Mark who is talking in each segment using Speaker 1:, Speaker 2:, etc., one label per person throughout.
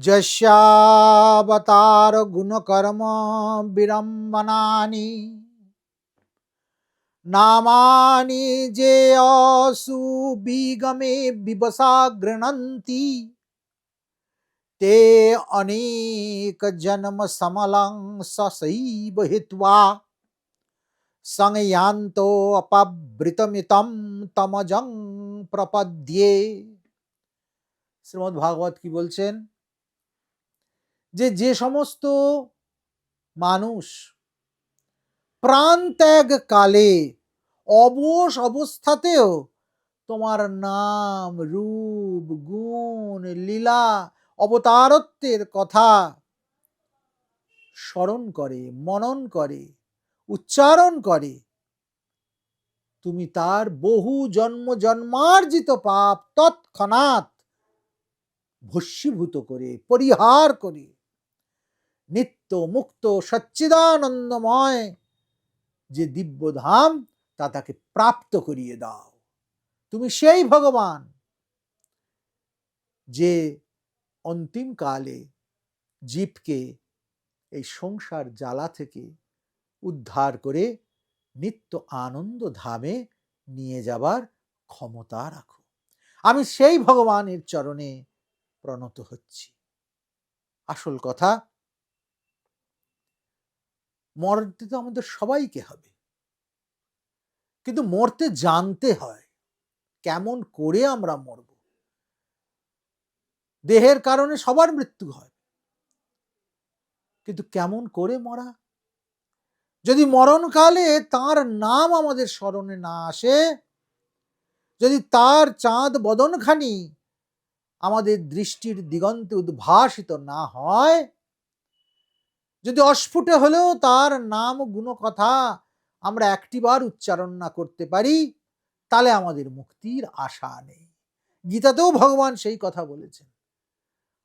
Speaker 1: যস্যাবতার গুণকর্ম বিড়ম্বনানি নামানি যে অসুবিগমে বিবসা গৃণন্তি ते अनेक जन्म समलं ससैव हित्वा संयान्तो अपबृतमितं তমজং প্রপদ্যে শ্রীমদ ভাগবত কি বলছেন যে যে সমস্ত মানুষ প্রাণ ত্যাগ কালে অবশ অবস্থাতেও তোমার নাম, রূপ, গুণ, লীলা, অবতারত্বের কথা স্মরণ করে, মনন করে, উচ্চারণ করে, তুমি তার বহু জন্ম জন্মার্জিত পাপ তৎক্ষণাৎ ভস্মীভূত করে, পরিহার করে নিত্য মুক্ত সচ্চিদানন্দময় যে দিব্যধাম, তা তাকে প্রাপ্ত করিয়ে দাও। তুমি সেই ভগবান যে অন্তিমকালে জীবকে এই সংসার জ্বালা থেকে উদ্ধার করে নিত্য আনন্দ ধামে নিয়ে যাবার ক্ষমতা রাখো। আমি সেই ভগবানের চরণে প্রণত হচ্ছি। আসল কথা মরতে তো আমাদের সবাইকে হবে। কিন্তু মরতে জানতে হয় কেমন করে আমরা মরব। দেহের কারণে সবার মৃত্যু হয়। কিন্তু কেমন করে মরা? যদি মরণকালে তার নাম আমাদের স্মরণে না আসে, যদি তার চাঁদ বদনখানি আমাদের দৃষ্টির দিগন্তে উদ্ভাসিত না হয় যদি অস্ফুটে হলেও তার নাম গুণকথা আমরা একটিবার উচ্চারণ না করতে পারি, তাহলে আমাদের মুক্তির আশা নেই। গীতাতেও ভগবান সেই কথা বলেছেন।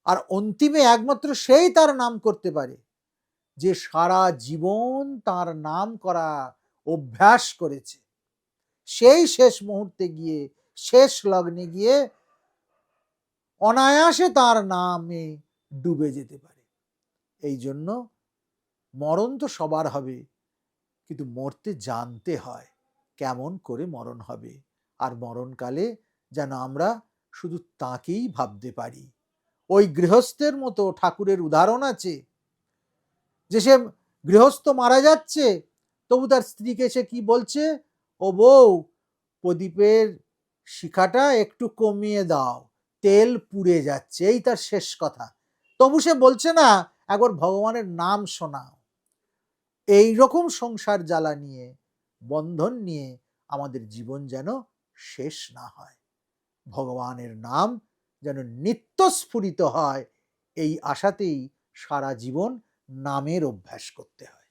Speaker 1: আর অন্তিমে একমাত্র সেই তার নাম করতে পারে, যে সারা জীবন তার নাম করা অভ্যাস করেছে। সেই শেষ মুহূর্তে গিয়ে, শেষ লগ্নে গিয়ে অনায়াসে তার নামে ডুবে যেতে পারে। এই জন্য মরণ তো সবার হবে, কিন্তু মরতে জানতে হয় কেমন করে মরণ হবে। আর মরণকালে যেন আমরা শুধু তাকেই ভাবতে পারি। ওই গৃহস্থের মতো ঠাকুরের উদাহরণ আছে। যে সে গৃহস্থ মারা যাচ্ছে, তবু তার স্ত্রীকে সে কি বলছে? ও বউ, প্রদীপের শিখাটা একটু কমিয়ে দাও, তেল পুড়ে যাচ্ছে। এই তার শেষ কথা। তবু সে বলছে না, একবার ভগবানের নাম শোনাও। এই রকম সংসার জ্বালা নিয়ে, বন্ধন নিয়ে আমাদের জীবন যেন শেষ না হয়। ভগবানের নাম যেন নিত্য স্ফুরিত হয়, এই আশাতেই সারা জীবন নামের অভ্যাস করতে হয়।